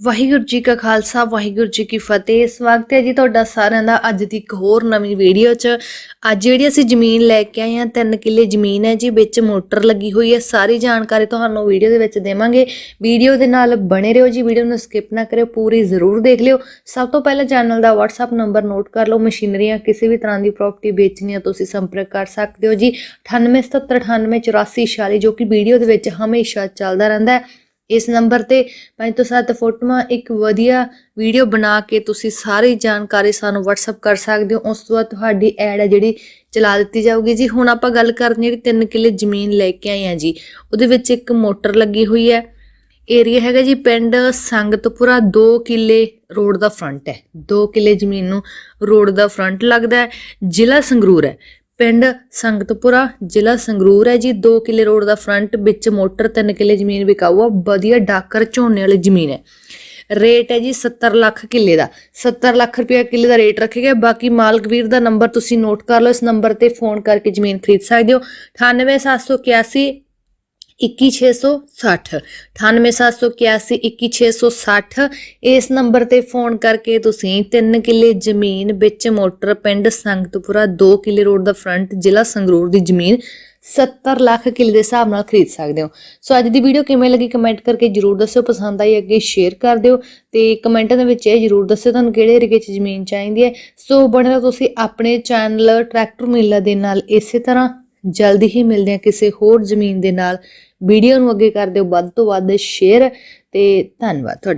ਵਾਹਿਗੁਰੂ ਜੀ ਕਾ ਖਾਲਸਾ, ਵਾਹਿਗੁਰੂ ਜੀ ਕੀ ਫਤਿਹ। ਸਵਾਗਤ ਹੈ ਜੀ ਤੁਹਾਡਾ ਸਾਰਿਆਂ ਦਾ ਅੱਜ ਦੀ ਇੱਕ ਹੋਰ ਨਵੀਂ ਵੀਡੀਓ 'ਚ। ਅੱਜ ਜਿਹੜੀ ਅਸੀਂ ਜ਼ਮੀਨ ਲੈ ਕੇ ਆਏ ਹਾਂ 3 ਕਿੱਲੇ ਜ਼ਮੀਨ ਹੈ ਜੀ, ਵਿੱਚ ਮੋਟਰ ਲੱਗੀ ਹੋਈ ਹੈ। ਸਾਰੀ ਜਾਣਕਾਰੀ ਤੁਹਾਨੂੰ ਵੀਡੀਓ ਦੇ ਵਿੱਚ ਦੇਵਾਂਗੇ। ਵੀਡੀਓ ਦੇ ਨਾਲ ਬਣੇ ਰਹੋ ਜੀ, ਵੀਡੀਓ ਨੂੰ ਸਕਿਪ ਨਾ ਕਰਿਓ, ਪੂਰੀ ਜ਼ਰੂਰ ਦੇਖ ਲਿਓ। ਸਭ ਤੋਂ ਪਹਿਲਾਂ ਚੈਨਲ ਦਾ WhatsApp ਨੰਬਰ ਨੋਟ ਕਰ ਲਓ। ਮਸ਼ੀਨਰੀਆਂ ਕਿਸੇ ਵੀ ਤਰ੍ਹਾਂ ਦੀ ਪ੍ਰਾਪਰਟੀ ਵੇਚਣੀ ਹੈ ਤੁਸੀਂ ਸੰਪਰਕ ਕਰ ਸਕਦੇ ਹੋ ਜੀ। 9877988446 ਜੋ ਕਿ ਵੀਡੀਓ ਦੇ ਵਿੱਚ ਹਮੇਸ਼ਾ ਚੱਲਦਾ ਰਹਿੰਦਾ ਹੈ। ਇਸ ਨੰਬਰ ਤੇ ਪੰਜ ਤੋਂ ਸੱਤ ਫੋਟੋਆਂ, ਇੱਕ ਵਧੀਆ ਵੀਡੀਓ ਬਣਾ ਕੇ ਤੁਸੀਂ ਸਾਰੀ ਜਾਣਕਾਰੀ ਸਾਨੂੰ WhatsApp ਕਰ ਸਕਦੇ ਹੋ। ਉਸ ਤੋਂ ਬਾਅਦ ਤੁਹਾਡੀ ਐਡ ਹੈ ਜਿਹੜੀ ਚਲਾ ਦਿੱਤੀ ਜਾਊਗੀ ਜੀ। ਹੁਣ ਆਪਾਂ ਗੱਲ ਕਰਦੇ ਜਿਹੜੀ 3 ਕਿੱਲੇ ਜ਼ਮੀਨ ਲੈ ਕੇ ਆਏ ਆ ਜੀ। ਉਹਦੇ ਵਿੱਚ ਇੱਕ ਮੋਟਰ ਲੱਗੀ ਹੋਈ ਹੈ। ਏਰੀਆ ਹੈਗਾ ਜੀ ਪਿੰਡ ਸੰਗਤਪੁਰਾ 2 ਕਿੱਲੇ ਰੋਡ ਦਾ ਫਰੰਟ ਹੈ। 2 ਕਿੱਲੇ ਜ਼ਮੀਨ ਨੂੰ ਰੋਡ ਦਾ ਫਰੰਟ ਲੱਗਦਾ ਹੈ। ਜ਼ਿਲ੍ਹਾ ਸੰਗਰੂਰ ਹੈ। ਪਿੰਡ ਸੰਗਤਪੁਰਾ ਜ਼ਿਲ੍ਹਾ ਸੰਗਰੂਰ ਹੈ ਜੀ। 2 ਕਿੱਲੇ ਰੋਡ ਦਾ ਫਰੰਟ ਵਿੱਚ ਮੋਟਰ 3 ਕਿੱਲੇ ਜ਼ਮੀਨ ਵਿਕਾਊ ਆ। ਵਧੀਆ ਡਾਕਰ ਝੋਨੇ ਵਾਲੀ ਜ਼ਮੀਨ ਹੈ। ਰੇਟ ਹੈ ਜੀ 70 ਲੱਖ ਕਿੱਲੇ ਦਾ। 70 ਲੱਖ ਰੁਪਏ ਕਿੱਲੇ ਦਾ ਰੇਟ ਰੱਖਿਆ ਗਿਆ। ਬਾਕੀ ਮਾਲਕ ਵੀਰ ਦਾ ਨੰਬਰ ਤੁਸੀਂ ਨੋਟ ਕਰ ਲਓ। ਇਸ ਨੰਬਰ ਤੇ ਫੋਨ ਕਰਕੇ ਜ਼ਮੀਨ ਖਰੀਦ ਸਕਦੇ ਹੋ। 98781 21660 98781 21660 ਇਸ ਨੰਬਰ ਤੇ ਫੋਨ ਕਰਕੇ ਤੁਸੀਂ 3 ਕਿੱਲੇ ਜ਼ਮੀਨ ਵਿੱਚ ਮੋਟਰ ਪਿੰਡ ਸੰਗਤਪੁਰਾ 2 ਕਿੱਲੇ ਰੋਡ ਦਾ ਫਰੰਟ ਜ਼ਿਲ੍ਹਾ ਸੰਗਰੂਰ ਦੀ ਜ਼ਮੀਨ 70 ਲੱਖ ਕਿੱਲੇ ਦੇ ਹਿਸਾਬ ਨਾਲ ਖਰੀਦ ਸਕਦੇ ਹੋ। ਸੋ ਅੱਜ ਦੀ ਵੀਡੀਓ ਕਿਵੇਂ ਲੱਗੀ ਕਮੈਂਟ ਕਰਕੇ ਜਰੂਰ ਦੱਸਿਓ, ਪਸੰਦ ਆਈ ਅੱਗੇ ਸ਼ੇਅਰ ਕਰ ਦਿਓ ਤੇ ਕਮੈਂਟਾਂ ਦੇ ਵਿੱਚ ਇਹ ਜਰੂਰ ਦੱਸਿਓ ਤੁਹਾਨੂੰ ਕਿਹੜੇ ਏਰੀਏ 'ਚ ਜ਼ਮੀਨ ਚਾਹੀਦੀ ਹੈ। ਸੋ ਬਣੇ ਰਹੋ ਤੁਸੀਂ ਆਪਣੇ ਚੈਨਲ ਟਰੈਕਟਰ ਮੇਲਾ ਦੇ ਨਾਲ ਇਸੇ ਤਰ੍ਹਾਂ। ਜਲਦੀ ਹੀ ਮਿਲਦੇ ਹਾਂ ਕਿਸੇ ਹੋਰ ਜ਼ਮੀਨ ਦੇ ਨਾਲ। ਵੀਡੀਓ ਨੂੰ ਅੱਗੇ ਕਰ ਦਿਓ। ਵੱਧ ਤੋਂ ਵੱਧ ਸ਼ੇਅਰ ਤੇ ਧੰਨਵਾਦ ਤੁਹਾਡਾ।